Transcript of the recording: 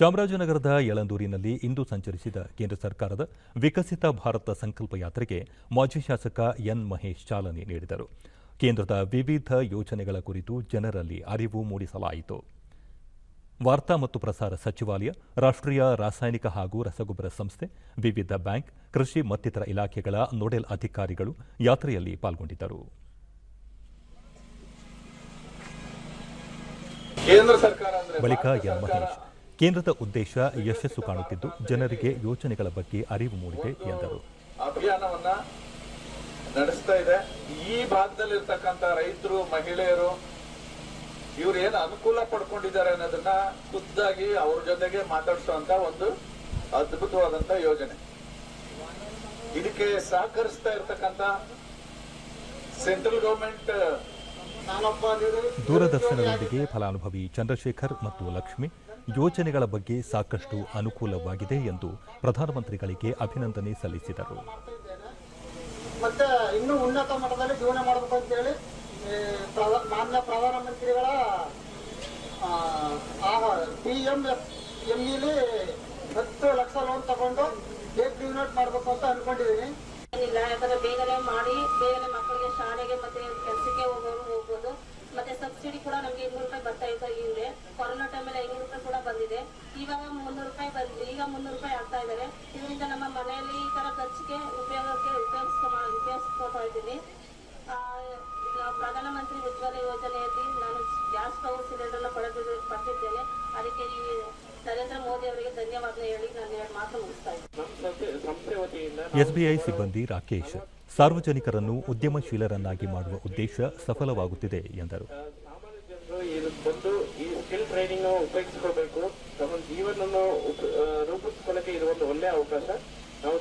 ಚಾಮರಾಜನಗರದ ಯಳಂದೂರಿನಲ್ಲಿ ಇಂದು ಸಂಚರಿಸಿದ ಕೇಂದ್ರ ಸರ್ಕಾರದ ವಿಕಸಿತ ಭಾರತ ಸಂಕಲ್ಪ ಯಾತ್ರೆಗೆ ಮಾಜಿ ಶಾಸಕ ಎನ್ ಮಹೇಶ್ ಚಾಲನೆ ನೀಡಿದರು. ಕೇಂದ್ರದ ವಿವಿಧ ಯೋಜನೆಗಳ ಕುರಿತು ಜನರಲ್ಲಿ ಅರಿವು ಮೂಡಿಸಲಾಯಿತು. ವಾರ್ತಾ ಮತ್ತು ಪ್ರಸಾರ ಸಚಿವಾಲಯ ರಾಷ್ಟ್ರೀಯ ರಾಸಾಯನಿಕ ಹಾಗೂ ರಸಗೊಬ್ಬರ ಸಂಸ್ಥೆ ವಿವಿಧ ಬ್ಯಾಂಕ್ ಕೃಷಿ ಮತ್ತಿತರ ಇಲಾಖೆಗಳ ನೋಡೆಲ್ ಅಧಿಕಾರಿಗಳು ಯಾತ್ರೆಯಲ್ಲಿ ಪಾಲ್ಗೊಂಡಿದ್ದರು. ಬಳಿಕ ಎನ್ ಮಹೇಶ್ ಕೇಂದ್ರದ ಉದ್ದೇಶ ಯಶಸ್ಸು ಕಾಣುತ್ತಿದ್ದು ಜನರಿಗೆ ಯೋಜನೆಗಳ ಬಗ್ಗೆ ಅರಿವು ಮೂಡಿದೆ ಎಂದರು. ಅಭಿಯಾನವನ್ನ ನಡೆಸ್ತಾ ಇದೆ. ಈ ಭಾಗದಲ್ಲಿರ್ತಕ್ಕಂಥ ರೈತರು ಮಹಿಳೆಯರು ಇವ್ರು ಏನು ಅನುಕೂಲ ಪಡ್ಕೊಂಡಿದ್ದಾರೆ ಅನ್ನೋದನ್ನ ಖುದ್ದಾಗಿ ಅವ್ರ ಜೊತೆಗೆ ಮಾತಾಡಿಸುವಂತ ಒಂದು ಅದ್ಭುತವಾದಂತ ಯೋಜನೆ. ಇದಕ್ಕೆ ಸಹಕರಿಸ್ತಾ ಇರ್ತಕ್ಕಂಥ ಸೆಂಟ್ರಲ್ ಗವರ್ಮೆಂಟ್ ದೂರದರ್ಶನದೊಂದಿಗೆ ಫಲಾನುಭವಿ ಚಂದ್ರಶೇಖರ್ ಮತ್ತು ಲಕ್ಷ್ಮಿ ಯೋಜನೆಗಳ ಬಗ್ಗೆ ಸಾಕಷ್ಟು ಅನುಕೂಲವಾಗಿದೆ ಎಂದು ಪ್ರಧಾನಮಂತ್ರಿಗಳಿಗೆ ಅಭಿನಂದನೆ ಸಲ್ಲಿಸಿದರು. ಮತ್ತೆ ಇನ್ನೂ ಉನ್ನತ ಮಟ್ಟದಲ್ಲಿ ಜೀವನ ಮಾಡಬೇಕು ಅಂತ ಹೇಳಿ ಪ್ರಧ- ಮಾನ್ಯ ಪ್ರಧಾನಮಂತ್ರಿಗಳ ಪಿ ಎಂ ಎಂ ಇಲಿ ಹತ್ತು ಲಕ್ಷ ಲೋನ್ ತಗೊಂಡು ಬೇಕ್ ಯೂನಿಟ್ ಮಾಡಬೇಕು ಅಂತ ಅನ್ಕೊಂಡಿದ್ದೀನಿ. ಏನಿಲ್ಲ ಯಾಕಂದ್ರೆ ಬೇಗನೆ ಮಾಡಿ ಬೇಗನೆ ಮಕ್ಕಳಿಗೆ ಶಾಲೆಗೆ ಮತ್ತೆ ಕೆಲಸಕ್ಕೆ ಹೋಗೋರು ಹೋಗ್ಬೋದು. ಮತ್ತೆ ಸಬ್ಸಿಡಿ ಕೂಡ ನಮಗೆ ಇನ್ನೂರು ರೂಪಾಯಿ ಬರ್ತಾ ಇತ್ತು ಹಿಂದೆ ಕೊರೋನಾ ಟೈಮಲ್ಲಿ ಐನೂರು ರೂಪಾಯಿ ಕೂಡ ಉಪಯೋಗಿಸ್ಕೊತಾ ಇದ್ದೀನಿ. ಆ, ಪ್ರಧಾನಮಂತ್ರಿ ಉಜ್ವಲ ಯೋಜನೆಯಲ್ಲಿ ನಾನು ಗ್ಯಾಸ್ ಸ್ಟವ್ ಸಿಲಿಂಡರ್ನ ಪಡೆದು ಪಡೆದಿದ್ದೇನೆ ಅದಕ್ಕೆ ಈ ನರೇಂದ್ರ ಮೋದಿ ಅವರಿಗೆ ಧನ್ಯವಾದ ಹೇಳಿ ನಾನು ಎರಡು ಮಾತು ಮುಗಿಸ್ತಾ ಇದ್ದೀನಿ. ಎಸ್ಬಿಐ ಸಿಬ್ಬಂದಿ ರಾಕೇಶ್ ಸಾರ್ವಜನಿಕರನ್ನು ಉದ್ಯಮಶೀಲರನ್ನಾಗಿ ಮಾಡುವ ಉದ್ದೇಶ ಸಫಲವಾಗುತ್ತಿದೆ ಎಂದರು. ಸಾಮಾನ್ಯ ಜನರು ಇದು ಬಂದು ಈ ಸ್ಕಿಲ್ ಟ್ರೈನಿಂಗ್ ಉಪಯೋಗಿಸಿಕೊಳ್ಬೇಕು. ತಮ್ಮ ಜೀವನವನ್ನು ಆ, ರೂಪಿಸ್ಕೊಳ್ಳಕ್ಕೆ ಇದು ಒಂದು ಒಳ್ಳೆಯ ಅವಕಾಶ. ನಾವು